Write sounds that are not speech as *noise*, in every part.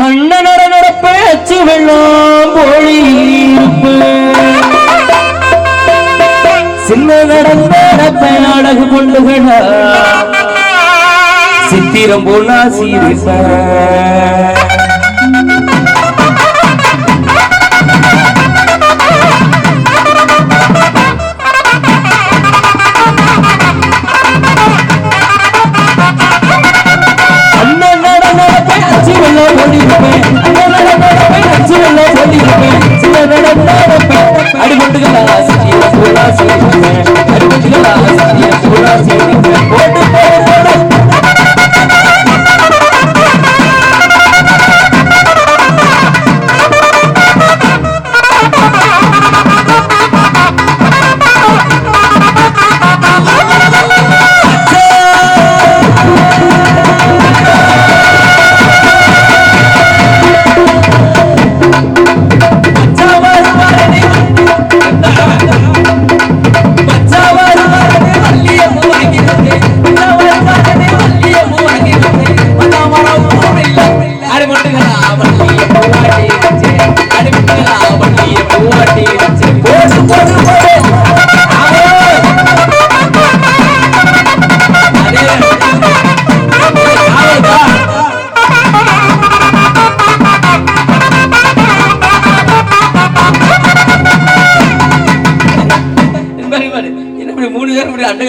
அண்ணனோட நடப்ப அச்சு வெள்ளம் போலி சின்ன நடந்த நடப்ப அழகு கொண்டுகளா சித்திரம் போனா சீரிப்ப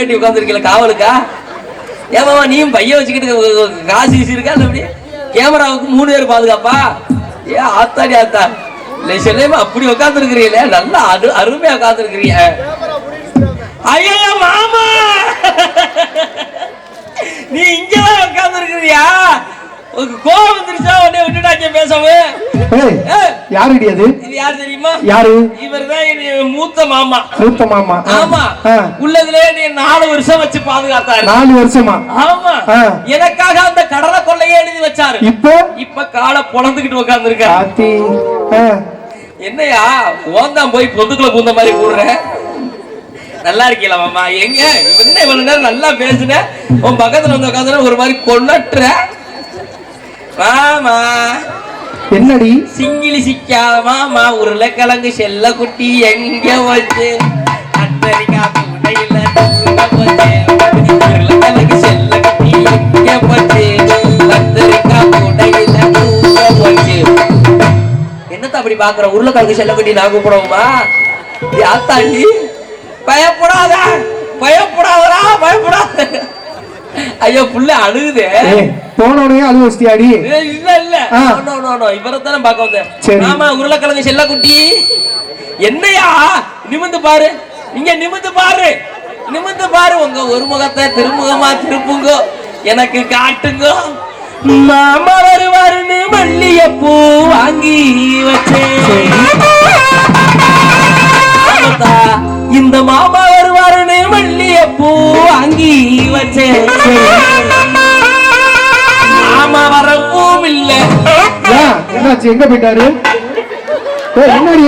கட்டி உட்காந்துருக்கல காவலுக்கா? ஏமாவா நீயும் பையன் வச்சுக்கிட்டு காசு வீசி இருக்கா இல்ல இப்படி கேமராவுக்கு மூணு பேர் பாதுகாப்பா? ஏ ஆத்தாடி ஆத்தா. இல்லை சொல்லேமா அப்படி உட்காந்துருக்கிறீங்களே நல்லா அரு அருமையாக உட்காந்துருக்கிறீங்க ஐயா மாமா! நீ இங்கே உட்காந்துருக்கிறியா கோவம் வந்துருச்சா? உடனே விட்டுட்டாங்க ஏய், யாருடி அது? இது யார் தெரியுமா? யாரு? இவர்தான் என் மூத்த மாமா. மூத்த மாமா. ஆமா. ஆ, உள்ளதுலே நீ நாலு வருஷம் வச்சு பாதுகாத்தாரு. நாலு வருஷமா? ஆமா. எனக்காக அந்த கடலை கொள்ளையே எழுதி வச்சாரு. இப்போ? இப்ப காலை பொழந்துகிட்டு உட்கார்ந்துருக்காரு என்னையா ஓந்தான் போய் பொந்துக்குள்ள பூந்த மாதிரி போடுற நல்லா இருக்கீங்களா மாமா? எங்க? என்ன இவ்வளவு நேரம் நல்லா பேசுன. உன் பக்கத்துல வந்து உட்காந்து ஒரு மாதிரி கொள்ளட்டுற. மாமா என்னடி? சிங்கிலி சிக்காத மாமா உருளைக்கிழங்கு செல்ல குட்டி எங்க வச்சு கத்தரிக்காய் உடையில உருளைக்கிழங்கு செல்ல குட்டி எங்க உடையில போச்சு. என்னத்த அப்படி பாக்குற? உருளைக்கிழங்கு செல்ல குட்டி நான் கூப்பிடுவோமா? யாத்தாண்டி பயப்படாத. பயப்படாதடா பயப்படாத. ஐயோ புள்ள அழுகுதே. போனோடனே அழு வச்சிட்டியாடி? ஏய், இல்ல இல்ல. நோ நோ நோ இவரை தானே பார்க்க வந்தேன். சரி. ஆமா உருளைக்கிழங்கு செல்லக்குட்டி. என்னையா? நிமிந்து பாரு. இங்க நிமிந்து பாரு. நிமிந்து பாரு. உங்க ஒரு முகத்தை திருமுகமா திருப்புங்க. எனக்கு காட்டுங்க. மாமா வருவாருன்னு மல்லிகைப்பூ வாங்கி வச்சேன். இந்த மாமா வருவாருன்னு மல்லிகைப்பூ வாங்கி வச்சேன் மாமா வரவும் இல்லை என்னாச்சு? எங்க போயிட்டாரு? என்னடி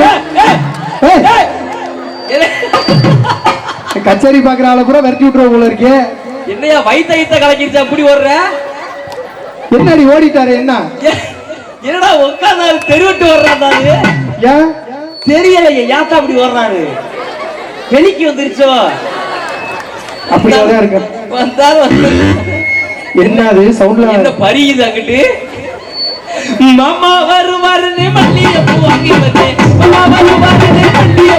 கச்சேரி பாக்குற ஆளை கூட விரட்டி விட்டுருவோம் போல இருக்கே. என்னையா வயித்த வயித்த கலக்கிருச்சா? அப்படி ஓடுற? என்னடி ஓடிட்டாரு? என்ன? என்னடா உட்காந்தாரு தெருவிட்டு வர்றாரு ஏன் தெரியலையே யாத்தா அப்படி வர்றாரு வெளிக்கு வந்துருச்சோ? அப்படியாதான் இருக்கு. வந்து என்னது? சவுண்ட்ல என்ன பரியுது அங்கிட்டு? மாமா வருவாருன்னு மல்லிகை பூ வாங்கி வச்சேன். மாமா வருவாருன்னு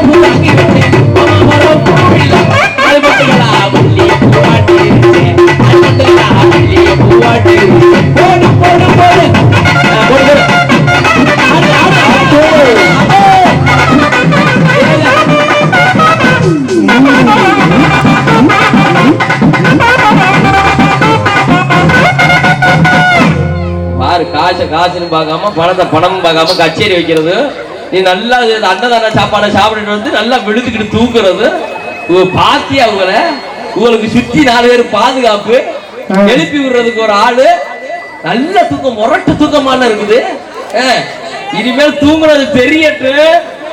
பூ வாங்கி வச்சேன். மாமா இல்லை அது மட்டுங்களா மல்லிகை பூ வாட்டி இருந்தேன் அது மட்டுங்களா மல்லிகை பூ வாட்டி இருந்தேன் போடு போடு போடு. காசுன்னு பார்க்காம பணத்தை பணம் பார்க்காம கச்சேரி வைக்கிறது. நீ நல்லா அன்னதான சாப்பாடை சாப்பிட்டுட்டு வந்து நல்லா விழுந்துக்கிட்டு தூக்குறது பாத்தி அவங்கள உங்களுக்கு சுத்தி நாலு பேர் பாதுகாப்பு. எழுப்பி விடுறதுக்கு ஒரு ஆளு. நல்ல தூக்கம் முரட்டு தூக்கமான இருக்குது. இனிமேல் தூங்குறது தெரியட்டு.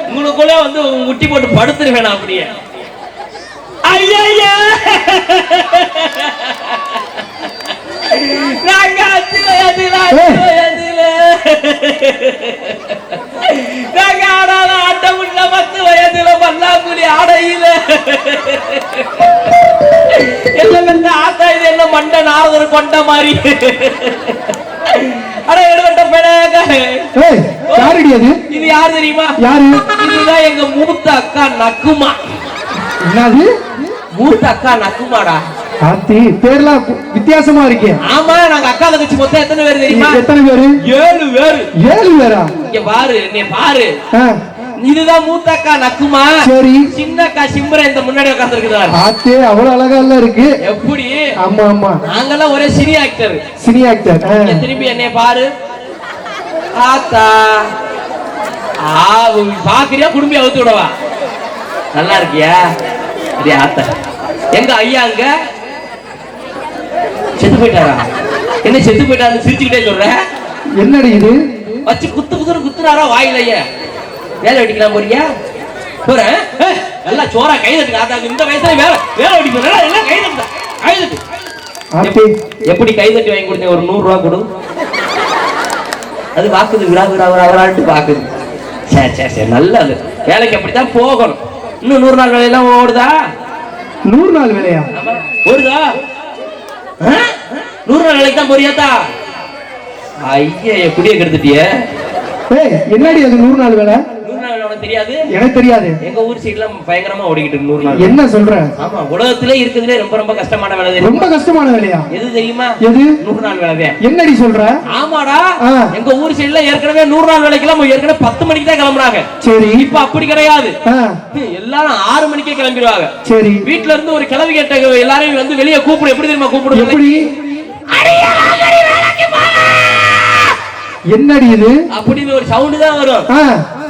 உங்களுக்குள்ள வந்து முட்டி போட்டு படுத்துருவேன் அப்படியே. ஐயா *laughs* நாங்க மாதிரி. அட எடுவட்ட பெணாக ஏய் யாரடி அது? இது யார் தெரியுமா? யாரு? இதுதான் எங்க மூத்த அக்கா நக்குமா என்னது? மூத்த அக்கா நக்குமாடா ஆத்தி பேர்லாம் கு- வித்தியாசமா இருக்கே. ஆமா நாங்க அக்கா தங்கச்சி மொத்தம் எத்தனை பேர் தெரியுமா? எத்தனை பேரு? ஏழு பேரு. ஏழு பேரா? இங்க பாரு நீ பாரு. இதுதான் மூத்த அக்கா நக்குமா சரி. சின்ன அக்கா சிம்பர இந்த முன்னாடி உட்காந்துருக்குதாரு ஆத்தே அவ்வளவு அழகா எல்லாம் இருக்கு. எப்படி? ஆமா ஆமா. நாங்கெல்லாம் ஒரே சினி ஆக்டர் சினி ஆக்டர் திரும்பி என்னைய பாரு. ஆத்தா. ஆ உன் பாக்குறியா குடும்பி அவுத்து விடவா? நல்லா இருக்கியா? அடி ஆத்தா. எங்க ஐயா அங்க? செத்து போயிட்டாரா? என்ன செத்து போயிட்டாரு சிரிச்சுக்கிட்டே சொல்ற? என்னடி இது? வச்சு குத்து குத்துன்னு குத்துறாரா வாயிலையே? வேலை வெட்டிக்கலாம் போறியா? போறேன். நல்லா சோறா கை தட்டுங்க. ஆத்தா இந்த வயசுல வேலை வெட்டி போறேன். எல்லாம் கை தட்டு கை தட்டு. எப்படி கை தட்டி வாங்கி கொடுத்தேன்? ஒரு நூறு ரூபா கொடு. அது பாக்குது விடா விடா விடா விடான்ட்டு பாக்குது. சரி சரி சரி நல்லது. வேலைக்கு அப்படித்தான் போகணும். இன்னும் நூறு நாள் வேலையெல்லாம் ஓடுதா? நூறு நாள் வேலையா. ஓடுதா? நூறு நாள் வேலைக்கு தான் போறியாத்தா? ஐயா குடிய கெடுத்துட்டியே. ஏய் என்னடி அது நூறு நாள் வேலை? உனக்கு தெரியாது. எனக்கு தெரியாது. எங்க ஊர் சைடுலாம் பயங்கரமா ஓடிக்கிட்டு இருக்கு நூறு நாள். என்ன சொல்ற? ஆமா உலகத்திலே இருக்கிறதுலே ரொம்ப ரொம்ப கஷ்டமான வேலை? ரொம்ப கஷ்டமான வேலையா? எது தெரியுமா? எது? நூறு நாள் வேலை என்னடி சொல்ற? ஆமாடா. எங்க ஊர் சைடுல ஏற்கனவே நூறு நாள் வேலைக்கெல்லாம் ஏற்கனவே பத்து மணிக்கு தான் கிளம்புறாங்க. சரி. இப்ப அப்படி கிடையாது. எல்லாரும் ஆறு மணிக்கே கிளம்பிடுவாங்க. சரி. வீட்ல இருந்து ஒரு கிளவி கேட்ட எல்லாரையும் வந்து வெளியே கூப்பிடு. எப்படி தெரியுமா கூப்பிடுங்க எப்படி? என்னடி இது? அப்படின்னு ஒரு சவுண்ட் தான் வரும்.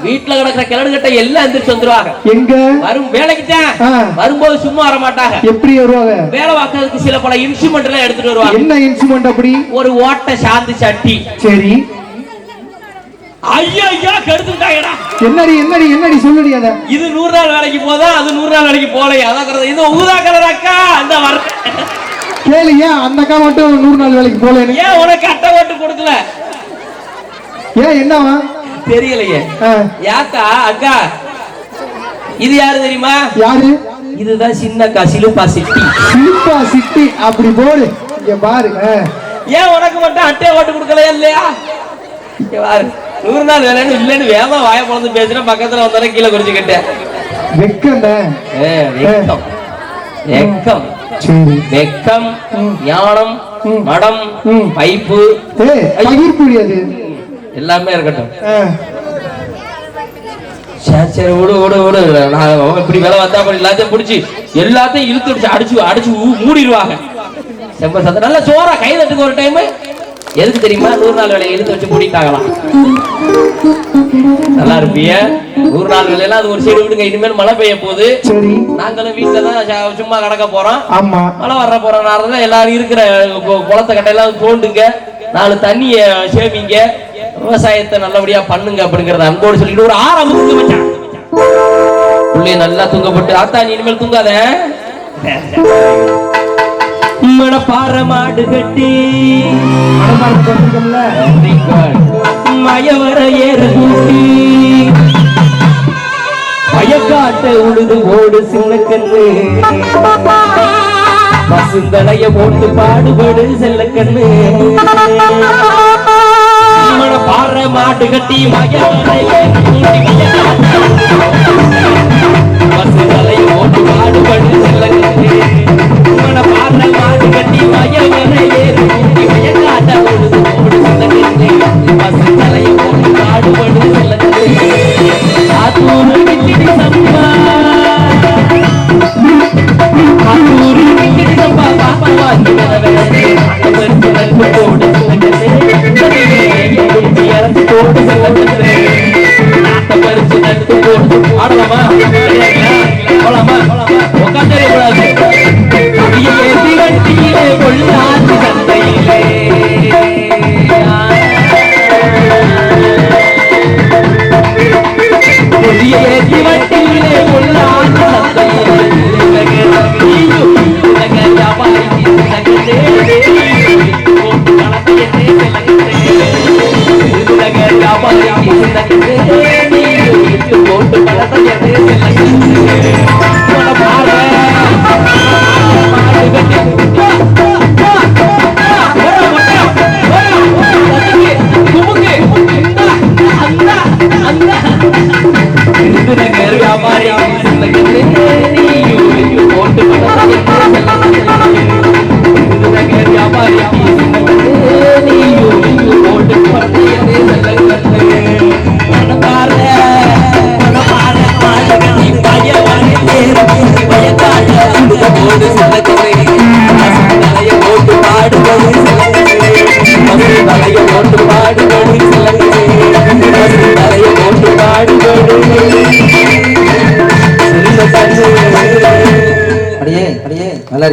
வீட்டுல கிடக்குற கிளடு கட்ட எல்லாம் எந்திரிச்சு வந்துருவாங்க. எங்க? வரும் வேலைக்கு தான். வரும்போது சும்மா வர மாட்டாங்க எப்படி வருவாங்க? வேலை பார்க்கறதுக்கு சில பல இன்ஸ்ட்ருமெண்ட் எல்லாம் எடுத்துட்டு வருவாங்க. என்ன இன்ஸ்ட்ருமெண்ட் அப்படி? ஒரு ஓட்ட சாந்து சட்டி. சரி. ஐயா ஐயா கெடுத்துட்டாங்கடா என்னடி என்னடி என்னடி சொல்லுடி அத? இது நூறு நாள் வேலைக்கு போதா? அது நூறு நாள் வேலைக்கு போலையா அதான். இது ஊதா கலர் அக்கா அந்த வர. கேளு ஏன் அந்த அக்கா மட்டும் நூறு நாள் வேலைக்கு போலேன்னு ஏன் உனக்கு அட்டை ஓட்டு கொடுக்கல? ஏன் என்னவா? தெரியலையே. யாக்கா அக்கா. இது யாரு தெரியுமா? யாரு? இதுதான் சின்ன சிலுப்பா சிட்டி. சிலிப்பா சிட்டி. அப்படி போடு. இங்க பாரு. ஆ. ஏன் உனக்கு மட்டும் அட்டை ஓட்டு கொடுக்கலையா இல்லையா? இங்க பாரு. நூறு நாள் வேலைன்னு இல்லைன்னு வேகமா வாய பிறந்து பேசுறேன் பக்கத்துல வந்தாலும் கீழே குறிச்சுக்கிட்டேன் வெக்கம் வெக்கம். வெக்கம். ஞானம். மடம். பைப்பு. பகிர்ப்புடி அது. எல்லாமே இருக்கட்டும். சரி சரி விடு விடு விடு நான் இப்படி வேலை வந்தா அப்புறம் எல்லாத்தையும் பிடிச்சி எல்லாத்தையும் இழுத்து அடிச்சு அடிச்சு அடிச்சு மூடிடுவாங்க. செம்ப சத்த நல்லா சோறா கை தட்டுக்கு ஒரு டைம் எதுக்கு தெரியுமா? நூறு நாள் வேலையை இழுத்து வச்சு மூடிட்டாங்களாம். நல்லா இருப்பிய? நூறு நாள் வேலையெல்லாம் அது ஒரு சைடு விடுங்க. இனிமேல் மழை பெய்ய போகுது. சரி. நாங்களும் வீட்டுல தான் சும்மா கிடக்க போறோம். ஆமா. மழை வர்ற போற நேரத்துல எல்லாரும் இருக்கிற குளத்தை கட்டையெல்லாம் தோண்டுங்க. நாலு தண்ணிய சேமிங்க. விவசாயத்தை நல்லபடியா பண்ணுங்க அப்படிங்கறத அன்போடு சொல்லிட்டு ஒரு ஆறாம் தூங்க மச்சான். உள்ளே நல்லா தூங்கப்பட்டு ஆத்தா நீ இனிமேல் தூங்காத. மணப்பாற மாடு கட்டி மயவர ஏற கூட்டி பயக்காட்ட உழுது ஓடு சின்ன கண்ணு. பசுந்தலைய போட்டு பாடுபடு செல்ல கண்ணு. பாற மாட்டு கட்டி மயவர ஏறு கூட்டி பசுந்தலைய பாடுபடு செல்ல பாற மாட்டு கட்டி மயவர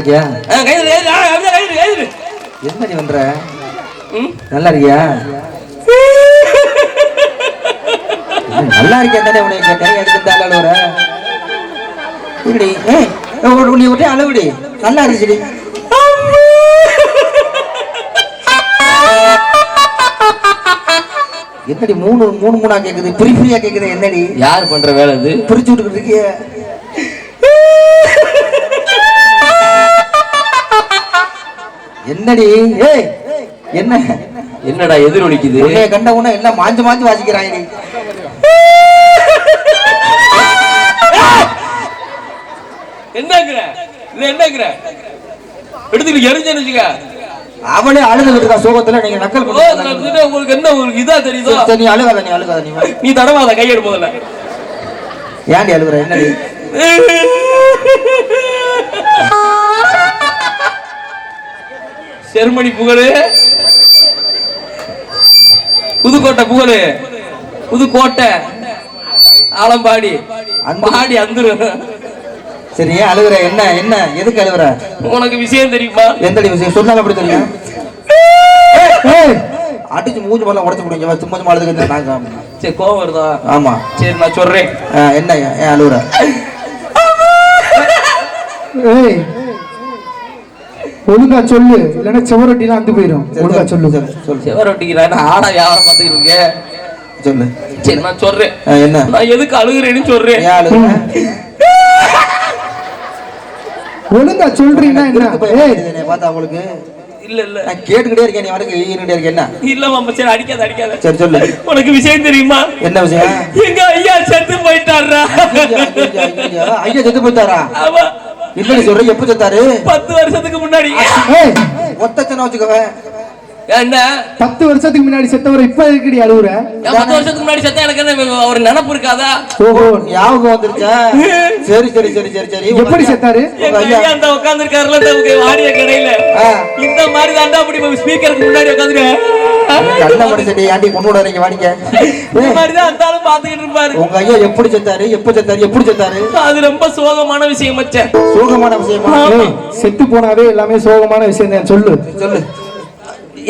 இருக்கியா? என்ன நீ பண்ற? நல்லா இருக்கியா? *laughs* நல்லா இருக்கியா தானே உனக்கு எதுக்கு இந்த அழுவுற இப்படி நீ ஒரே அழுவுடி. நல்லா இருந்துச்சுடி. என்னடி மூணு மூணு மூணா கேக்குது? பிரி பிரியா கேக்குது என்னடி? யார் பண்ற வேலை இது? பிரிச்சு விட்டுக்கிட்டு இருக்கிய. என்னடி? ஏய் என்ன? என்னடா எதிரொலிக்குது? உன்னைய கண்ட உடனே எல்லாம் மாஞ்சு மாஞ்சு வாசிக்கிறாங்க என்னங்கிற? இது என்னங்கிற? எடுத்துட்டு எரிஞ்சேன்னு வச்சுக்க அவளே அழுதுகிட்டு இருக்கா சோகத்துல நீங்க நக்கல் ஓ, பண்ணி இதுல இருந்துட்டு உங்களுக்கு என்ன உங்களுக்கு இதா தெரியுதோ? நீ அழுகாத நீ அழுகாத நீ. நீ தடவாத கையெடு முதல்ல. ஏன்டி அழுகுற? என்னடி? *laughs* செருமணி புகழு. புதுக்கோட்டை புகழு. புதுக்கோட்டை. ஆலம்பாடி. பாடி அந்துரு. சரி ஏன் அழுகுற? என்ன என்ன எதுக்கு அழுகுற? உனக்கு விஷயம் தெரியுமா? எந்தடி விஷயம்? சொன்னாலும் அப்படி தெரியும்? அடிச்சு மூஞ்சி போல உடச்சு முடிஞ்ச சும்மா சும்மா அழுதுகிட்டு நாங்க சரி கோவம் வருதா? ஆமா. சரி நான் சொல்றேன். என்ன ஏன் அழுகுற? ஏய். ஒழுங்கா சொல்லு இல்லைன்னா செவரொட்டிலாம் அந்து போயிடும் ஒழுங்கா சொல்லு. சொல்லு சொல்லு. செவர ஒட்டிக்கிறேன் ஆடா வியாபாரம் பார்த்துக்கிட்டு இருக்கேன் சொல்லு. சரி நான் சொல்றேன். என்ன? நான் எதுக்கு அழுகுறேன்னு சொல்றேன். ஒழுங்கா சொல்றீங்கன்னா என்ன? பார்த்தா அவங்களுக்கு இல்ல இல்ல. நான் கேட்டுக்கிட்டே இருக்கேன் நீ வரைக்கும் ஈகிட்டே இருக்க என்ன? இல்ல மாமா சரி அடிக்காத அடிக்காத. சரி சொல்லு. உனக்கு விஷயம் தெரியுமா? என்ன விஷயம்? எங்க ஐயா செத்து போயிட்டாரா ஐயா செத்து போயிட்டாரா? ஆமா. இல்லடி சொல்ற எப்ப செத்தாரு பத்து வருஷத்துக்கு முன்னாடி. ஒத்தச்சனை வச்சுக்கவே என்ன? பத்து வருஷத்துக்கு முன்னாடி செத்தவரை இப்ப இருக்குடி அழுகுற ஏன் பத்து வருஷத்துக்கு முன்னாடி செத்தா எனக்கு என்ன ஒரு நினப்பு இருக்காதா? ஓஹோ. ஞாபகம் வந்துருச்சா? *laughs* சரி சரி சரி சரி சரி. எப்படி செத்தாரு? அந்த உட்கார்ந்து இருக்காருல வாடிய கடையில இந்த மாதிரி தாண்டா அப்படி ஸ்பீக்கருக்கு முன்னாடி உட்காந்துருக்கேன் நல்ல மனுஷன் ஆண்டி கொண்டு விட வரீங்க வாடிக்க? *laughs* இந்த மாதிரி தான் அந்த ஆளும் பாத்துக்கிட்டு இருப்பாரு. உங்க ஐயா எப்படி செத்தாரு? எப்ப செத்தாரு? எப்படி செத்தாரு? அது ரொம்ப சோகமான விஷயம் மச்சான். சோகமான விஷயமா? செத்து போனாவே எல்லாமே சோகமான விஷயம் தான். சொல்லு. சொல்லு.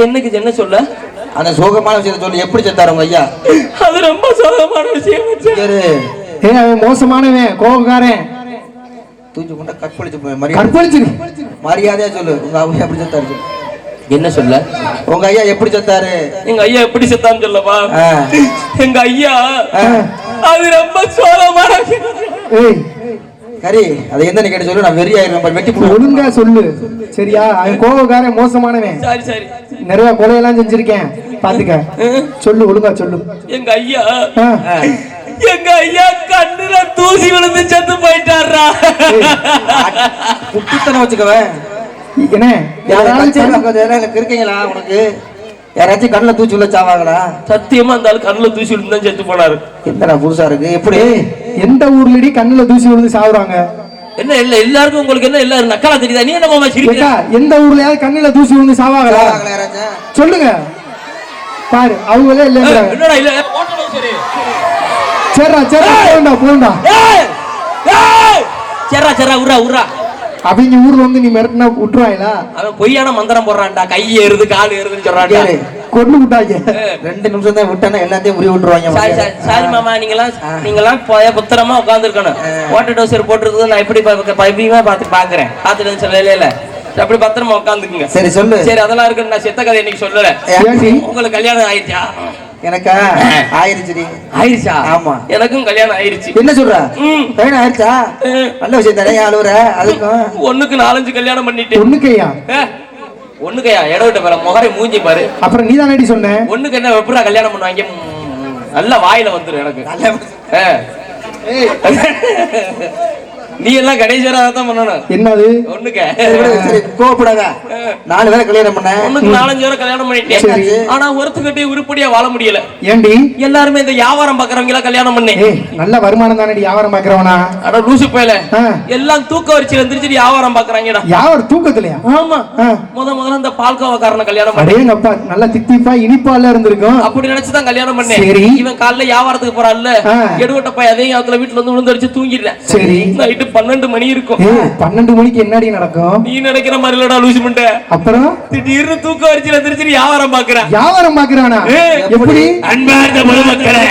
என்னக்கு என்ன சொல்ல? அந்த சோகமான விஷயத்த சொல்லு எப்படி செத்தாரு உங்க ஐயா? அது ரொம்ப சோகமான விஷயம் ஏய் அவன் மோசமானவன் கோபக்காரன். தூக்கி கொண்ட கற்பழிச்சு போய் மரியாதை கற்பழிச்சிரு. மரியாதையா சொல்லு. உங்க ஐயா எப்படி செத்தாரு. என்ன சொல்ல? உங்க ஐயா எப்படி செத்தாரு? எங்க ஐயா எப்படி செத்தான்னு சொல்லவா? எங்க ஐயா. அது ரொம்ப சோகமான விஷயம். ஏய் கரி அதை என்னன்னு கேட்டு சொல்லு? நான் வெறி ஆயிரம் வெட்டி ஒழுங்கா சொல்லு. சரியா? அவன் கோபக்காரன் மோசமானவன். சரி சரி. நிறைய கொலையெல்லாம் செஞ்சிருக்கேன். பாத்துக்க. சொல்லு ஒழுங்கா சொல்லு. எங்க ஐயா. எங்க ஐயா கண்ணுல தூசி விழுந்து செத்து போயிட்டாரா குட்டித்தனை வச்சுக்கவே என்ன? யாராலும் சரி. இருக்கீங்களா உனக்கு? யாராச்சும் கண்ணில் தூச்சி உள்ள சாவாங்களா? சத்தியமா அந்த ஆளு கண்ணுல தூசி விழுந்து தான் செத்து போனாரு. என்னடா புதுசா இருக்கு? எப்படி? எந்த ஊர்லடி கண்ணுல தூசி விழுந்து சாவுறாங்க? என்ன இல்ல எல்லாருக்கும் உங்களுக்கு என்ன எல்லாரும் நக்கலா தெரியுதா? நீ என்ன கேட்டா எந்த ஊர்லயாவது கண்ணுல தூசி விழுந்து சாவாங்களா? சொல்லுங்க. பாரு அவங்களே இல்லைங்கிறாங்க என்னடா இல்ல சரிடா சரிடா போண்டா போண்டா ஏய்! ஏய்! சரா சரா உரா உரா அவங்க ஊர்ல வந்து நீ மிரட்டினா விட்டுருவாங்களா அவன் பொய்யான மந்திரம் போடுறான்டா. கை ஏறுது கால் ஏறுதுன்னு சொல்றான்டா. கொண்டு விட்டாங்க. ரெண்டு நிமிஷம் தான் விட்டானா எல்லாத்தையும் உரி விட்டுருவாங்க சாரி சாரி சாரி மாமா நீங்களாம் நீங்களாம் போய புத்திரமா உட்காந்துருக்கணும் வாட்டர் டோசர் போட்டுருக்குது நான் எப்படி பைப்பியமா பார்த்து பாக்குறேன் பார்த்துட்டு சொல்லல இல்ல. அப்படி பத்திரமா உட்காந்துக்குங்க சரி சொல்லு. சரி அதெல்லாம் இருக்கு நான் செத்த கதை இன்னைக்கு சொல்லல. உங்களுக்கு கல்யாணம் ஆயிடுச்சா? எனக்கா? ஆயிருச்சுடி. ஆயிருச்சா? ஆமா. எனக்கும் கல்யாணம் ஆயிருச்சு. என்ன சொல்ற. கல்யாணம் ஆயிருச்சா. நல்ல விஷயம் தானே அழுவுற அதுக்கும். ஒண்ணுக்கு நாலஞ்சு கல்யாணம் பண்ணிட்டேன் பொண்ணுக்கையா ஏ, ஒண்ணுக்கையா? இடம் விட்ட பாரு முகரை மூஞ்சி பாரு. அப்புறம் நீ தானடி சொன்ன? ஒண்ணுக்கு என்ன எப்படா கல்யாணம் பண்ணுவாங்க நல்ல வாயில வந்துரும் எனக்கு. நீ எல்லாம் கடைசியா தான் பண்ணணும். என்னது? ஒண்ணுக்க. கோவப்படாத. நாலு பேரை கல்யாணம் பண்ண ஒண்ணுக்கு நாலஞ்சு வரை கல்யாணம் பண்ணிட்டேன். ஆனா ஒருத்துக்கிட்டே உருப்படியா வாழ முடியல. ஏண்டி? எல்லாருமே இந்த வியாபாரம் பாக்குறவங்க எல்லாம் கல்யாணம் பண்ணேன். நல்ல வருமானம் தானடி வியாபாரம் பாக்குறவனா அட லூசு போயல. எல்லாம் தூக்க வரிச்சு வந்துருச்சு வியாபாரம் பாக்குறாங்கடா யாவர் தூக்கத்திலையா? ஆமா. முத முதல்ல இந்த பால்கோவக்காரனை கல்யாணம் பண்ணேன். அடேங்கப்பா நல்ல தித்திப்பா இனிப்பால இருந்திருக்கும். அப்படி நினைச்சுதான் கல்யாணம் பண்ணேன். சரி. இவன் காலைல வியாபாரத்துக்கு போறான்ல. எடுவட்ட போய் அதே நேரத்துல வீட்டுல வந்து விழுந்தடிச்சு தூங்கிடுறேன். சரி. நைட்டு பன்னெண்டு மணி இருக்கும். பன்னெண்டு மணிக்கு என்னடி நடக்கும்? நீ நினைக்கிற மாதிரி இல்லடா லூசு மண்டை. அப்புறம்? திடீர்னு தூக்க வரிச்சு வந்துருச்சு வியாபாரம் பாக்குறேன் வியாபாரம் பாக்குறானா எப்படி? அன்பார்ந்த பொதுமக்களே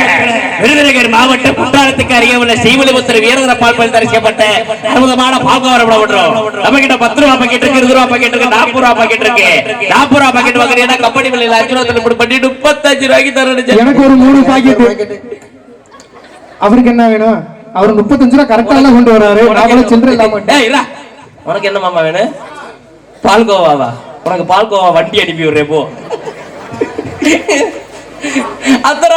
விருதுநகர் மாவட்ட குற்றாலத்துக்கு அருகே உள்ள செய்வலிபுத்தர் வீரதர பால் பல் தரிசிக்கப்பட்ட அற்புதமான பால்கோவரம் விடுறோம் நம்ம கிட்ட பத்து ரூபா பாக்கெட் இருக்கு இருபது ரூபா பாக்கெட் இருக்கு நாற்பது ரூபா பாக்கெட் இருக்கு. நாற்பது ரூபா பாக்கெட் வாங்குறீங்கன்னா கம்பெனி விலையில அஞ்சு ரூபா தள்ளுபடி பண்ணி முப்பத்தஞ்சு ரூபாய்க்கு தரணும் எனக்கு ஒரு மூணு பாக்கெட் அவருக்கு என்ன வேணும்? அவர் முப்பத்தஞ்சு ரூபா கரெக்டா எல்லாம் கொண்டு வராரு. கூட சில்லறை இல்லாம. உனக்கு என்ன மாமா வேணும்? பால்கோவாவா? உனக்கு பால்கோவா வண்டி அனுப்பி விடுறேன் போ.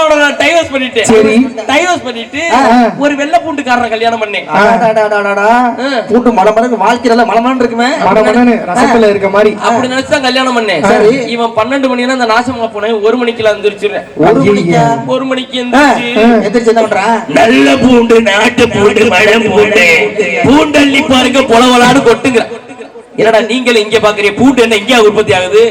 அவனை நான் டைவர்ஸ் பண்ணிட்டேன். சரி. டைவர்ஸ் பண்ணிட்டு. ஒரு வெள்ளை பூண்டுக்காரனை கல்யாணம் பண்ணேன். கூட்டு மலை மலக்கு வாழ்க்கையில மலை மலன்னு இருக்குமே. மடமடன்னு ரசத்துல இருக்க மாதிரி. அப்படி நினைச்சுதான் கல்யாணம் பண்ணேன். சரி. இவன் பன்னெண்டு மணினா அந்த நாசமா போனேன். ஒரு மணிக்கெல்லாம் எந்திரிச்சிடுறேன் ஒரு. மணிக்கா? ஒரு மணிக்கு ஆ, எந்திரிச்சு. எந்திரிச்சு என்ன பண்றான் நல்ல பூண்டு நாட்டு பூண்டு மழை பூண்டு. பூண்டள்ளி பாருங்க பொலவலான்னு கொட்டுங்க. என்னடா நீங்களும் இங்க பாக்குறீங்க. பூண்டு என்ன இங்க உற்பத்தி ஆகுது?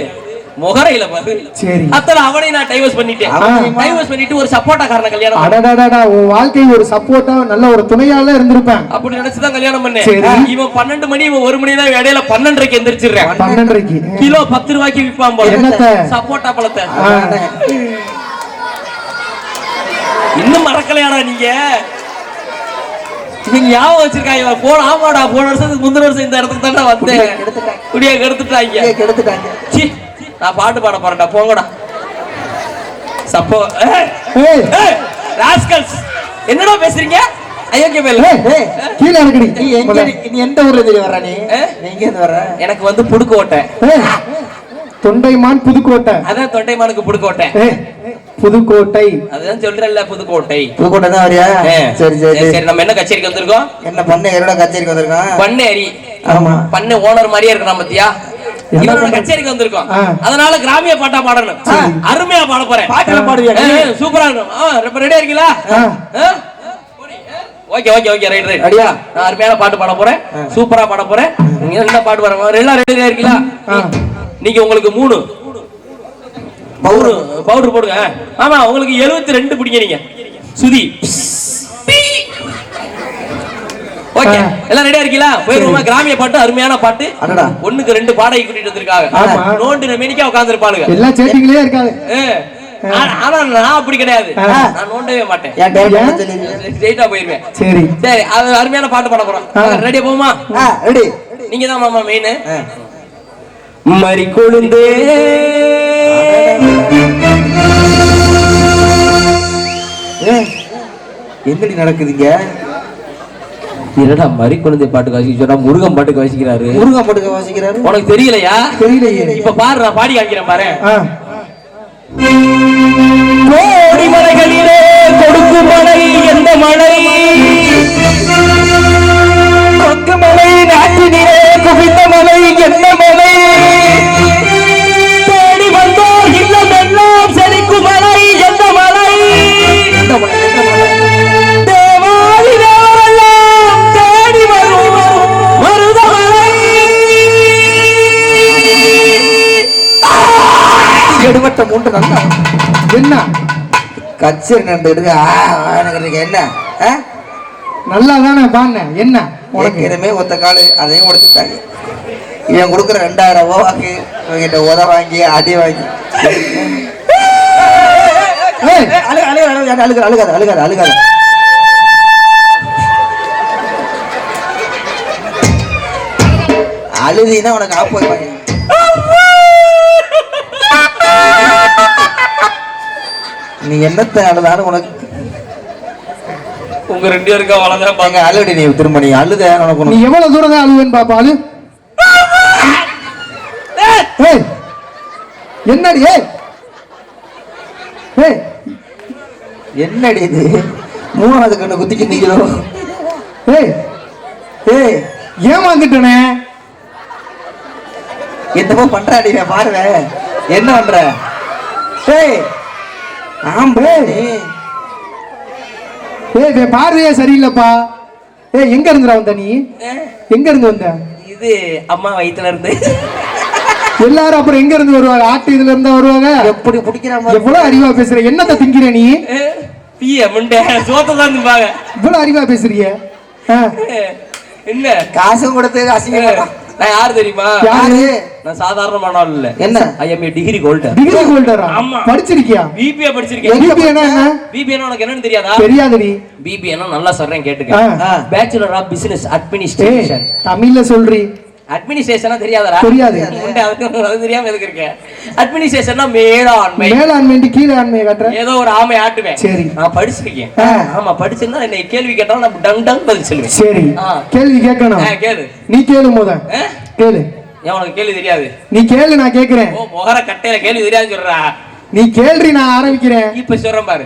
முகரையில பாரு சரி அத்தனை அவனை நான் டைவர்ஸ் பண்ணிட்டேன்? டைவர்ஸ் பண்ணிட்டு ஒரு சப்போட்டா காரனை கல்யாணம். அடடாடாடா உன் வாழ்க்கை ஒரு சப்போர்ட்டா நல்ல ஒரு துணையால இருந்திருப்பேன் அப்படி நினைச்சுதான் கல்யாணம் பண்ணேன். இவன் பன்னெண்டு மணி இவன் ஒரு மணி தான் இடையில பன்னெண்டரைக்கு எந்திரிச்சிடுறேன் பன்னெண்டரைக்கு கிலோ பத்து ரூபாய்க்கு விற்பான் போல? சப்போட்டா பழத்தை. இன்னும் மறக்கலையாடா நீங்க நீங்க ஞாபகம் வச்சிருக்காங்க போன ஆமாடா போன வருஷத்துக்கு முந்தின வருஷம் இந்த இடத்துக்கு தானே வந்தேன். குடிய கெடுத்துட்டாங்க கெடுத்துட்டாங்க நான் பாட்டு பாட போறேன்டா போங்கடா. சப்போ ராஸ்கல்ஸ் என்னடா பேசுறீங்க? அயோக்கிய மேல. கீழே இறக்குடி நீ எங்க நீ எந்த ஊர்ல தெரிய வர்ற நீ? எங்க இருந்து வர்ற? எனக்கு வந்து புடுக்கோட்டை தொண்டைமான் புதுக்கோட்டை அதான் தொண்டைமானுக்கு புடுக்கோட்டை புதுக்கோட்டை அதுதான் சொல்றேன்ல புதுக்கோட்டை புதுக்கோட்டை தான் வரியா? சரி சரி. சரி நம்ம என்ன கச்சேரிக்கு வந்திருக்கோம்? என்ன பண்ண எரோட கச்சேரிக்கு வந்திருக்கான்? பண்ணேரி ஆமா. பண்ண ஓனர் மாதிரியே இருக்கணும் பத்தியா? கச்சேரிக்கு வந்திருக்கோம். அதனால கிராமிய பாட்டா பாடணும். அருமையா பாட போறேன். பாட்டுல? ஏ, சூப்பரா இருக்கும். ரெடியா இருக்கீங்களா. Okay okay okay right right அடியா? நான் அருமையான பாட்டு பாட போறேன். சூப்பரா பாட போறேன். நீங்க என்ன பாட்டு பாடுங்க எல்லாம் ரெடியா இருக்கீங்களா. நீங்க உங்களுக்கு மூணு. பவுடர். பவுடர் போடுங்க. ஆமா உங்களுக்கு 72 ரெண்டு பிடிங்க நீங்க. சுதி. ஓகே. எல்லாம் ரெடியா இருக்கீங்களா? போயிருவோமா கிராமிய பாட்டு அருமையான பாட்டு. ஒண்ணுக்கு ரெண்டு பாடகை கூட்டிட்டு வந்திருக்காங்க. நோண்டு மெனிக்கா உட்கார்ந்துருப்பாளுங்க. எல்லாம் சேட்டிங்களே இருக்காது ஆனா நான் அப்படி கிடையாது. ஆ. நான் நோண்டவே மாட்டேன். என் டைம் ஏன்? சொல்லி ஸ்ட்ரெயிட்டா போயிருவேன். சரி. சரி அது அருமையான பாட்டு பாட போறோம். ஆ. ரெடியா போமா ஆ ரெடி நீங்க தான் மாமா மெயின். மறி கொழுந்தே. என்னடி நடக்குதுங்க என்னடா மறி குழந்தை பாட்டுக்கு வாசிக்க சொன்னா முருகன் பாட்டுக்கு வாசிக்கிறாரு. முருகன் போட்டுக்க வாசிக்கிறாரு? உனக்கு தெரியலையா? தெரியலையே. இப்ப நான் பாடி காமிக்கிறேன் பாரு. கோடி மலைகளிலே கொடுக்கும் மழை எந்த மழை? கொக்கு மலை நாட்டினிலே குவிந்த மலை என்ன மலை கச்சேரி நடந்துட்டு எனக்கு என்ன? நல்லா தானே பாண்ண என்ன? உனக்கு? எதுவுமே ஒத்த காலு அதையும் உடைச்சுட்டாங்க இவன் கொடுக்குற ரெண்டாயிரம் ரூபாய்க்கு இவங்கிட்ட உத வாங்கி அடி வாங்கி. அழுகாது அழுகாது அழுகாது அழுகாது. அழுதினா உனக்கு ஆப்பு வைப்பாங்க நீ என்னத்த அழுதாலும் உனக்கு உங்க ரெண்டு பேருக்கும் அவ்வளவுதான் பாங்க அழுடி நீ திரும்ப நீ அழுத உனக்கு நீ எவ்வளவு தூரம் தான் அழுவேன்னு பாப்பா அழு. என்னடி ஏய். என்னடி இது? மூணாவது கண்ணு குத்திக்கு நிக்கிறோம் ஏய் ஏய் ஏமாந்துட்டனே. என்னமோ பண்றாடி நான் பாருவேன் என்ன பண்ற? ஏய் ஆம்பளை. ஏய் பார்வையே சரியில்லைப்பா. ஏய் எங்க இருந்துடா வந்த நீ? எங்க இருந்து வந்த? இது அம்மா வயித்துல இருந்து. எல்லாரும் அப்புறம் எங்க இருந்து வருவாங்க? ஆட்டு இதுல இருந்தா வருவாங்க? எப்படி பிடிக்கிற மாதிரி எவ்வளவு அறிவா பேசுற? என்னத்த திங்கிற நீ? பிய முண்டை. சோத்தை தான் திம்பாங்க. இவ்வளவு அறிவா பேசுறிய? என்ன? காசும் கொடுத்து அசிங்கமா நான் யாரு தெரியுமா? யாரு? நான் சாதாரணமான ஆள் இல்ல. என்ன? I am degree holder degree ஹோல்டரா ஆமா. படிச்சிருக்கியா? பிபிஏ படிச்சிருக்கேன். பிபி என்ன? என்ன பிபிஏ உனக்கு என்னன்னு தெரியாதா? தெரியாதுடி. பிபிஏ நல்லா சொல்றேன். கேட்டுக்க. ஆ. பேச்சுலர் ஆஃப் பிசினஸ் அட்மினிஸ்ட்ரேஷன் தமிழ்ல சொல்றி. அட்மினிஸ்ட்ரேஷனா தெரியாதா. தெரியாது. தெரியாம எதுக்கு இருக்க? அட்மினிஸ்ட்ரேஷன்னா மேலாண்மை. மேலாண்மைட்டு கீழே ஆண்மையை காட்டுற? ஏதோ ஒரு ஆமை ஆட்டுவேன். சரி. நான் படிச்சிருக்கேன். ஆமா படிச்சிருந்தா என்னை கேள்வி கேட்டாலும் நான் டங் டங் பதில் சொல்லுவேன். சரி. கேள்வி கேட்கணும். கேளு. நீ கேளு ஆ? கேளு. ஏன் உனக்கு கேள்வி தெரியாது? நீ கேளு நான் கேக்குறேன் ஓ முகர கட்டையில கேள்வி தெரியாது சொல்றா. நீ கேள்றி நான் ஆரம்பிக்கிறேன். இப்ப சொல்றேன் பாரு.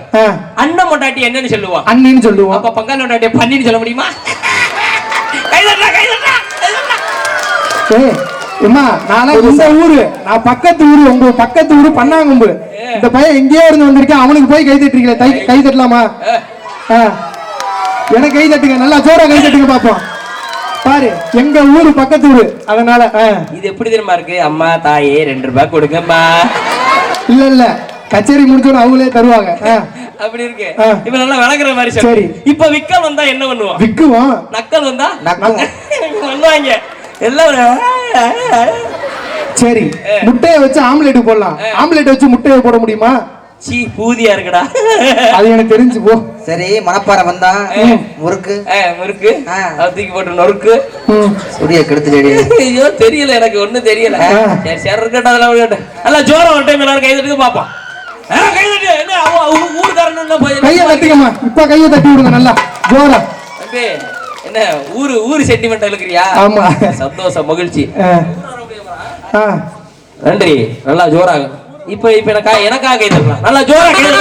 அண்ணன் மொண்டாட்டி என்னன்னு சொல்லுவான் அண்ணின்னு சொல்லுவோம். அப்ப பங்காளி மொண்டாட்டிய பண்ணின்னு சொல்ல முடியுமா? *laughs* கைதட்டா கைதட்டா அம்மா நான் இந்த ஊரு நான் பக்கத்து ஊரு உங்க பக்கத்து ஊரு பண்ணாங்கும்பு. இந்த பையன் எங்கேயோ இருந்து வந்திருக்கேன் அவனுக்கு போய் கை தட்டுறீங்களே தை கை தட்டலாமா. எனக்கு கை தட்டுங்க நல்லா ஜோரா கை தட்டுங்க பாப்போம். பாரு எங்க ஊரு பக்கத்து ஊரு அதனால. இது எப்படி தெரியுமா இருக்கு? அம்மா தாயே ரெண்டு ரூபாய் கொடுங்கம்மா. இல்ல இல்ல கச்சேரி முடிச்சோன்னு அவங்களே தருவாங்க. அப்படி இருக்கு. இப்ப நல்லா விளக்குற மாதிரி சரி. இப்ப விக்கல் வந்தா என்ன பண்ணுவோம்? விக்குவோம். நக்கல் வந்தா? நக்கும். *laughs* பண்ணுவாங்க. எல்லாம் சரி முட்டையை வச்சு ஆம்லெட் போடலாம். ஆம்லெட் வச்சு முட்டையை போட முடியுமா? சீ பூதியா இருக்குடா. அது எனக்கு தெரிஞ்சு போ. சரி மணப்பாறை வந்தா முறுக்கு. முறுக்கு. ஆ. அதை தூக்கி போட்டு நொறுக்கு. சுடிய கெடுத்துடி ஐயோ தெரியல எனக்கு ஒண்ணும் தெரியல. சரி சரி இருக்கட்டும் அதெல்லாம் இருக்கட்டும். நல்லா ஜோரம் ஒரு டைம் எல்லாரும் கை தட்டுக்கு பாப்போம். கை தட்டு என்ன ஊர்க்காரன் கையை தட்டுங்கம்மா இப்ப கையை தட்டி விடுங்க நல்லா. ஜோரா தம்பி, என்ன ஊரு ஊரு சென்டிமெண்ட் இழுக்கிறியா ஆமா. சந்தோஷம் மகிழ்ச்சி. நன்றி. நல்லா ஜோரா இப்ப இப்ப எனக்கா எனக்காக நல்லா ஜோரா கை தட்டலாம்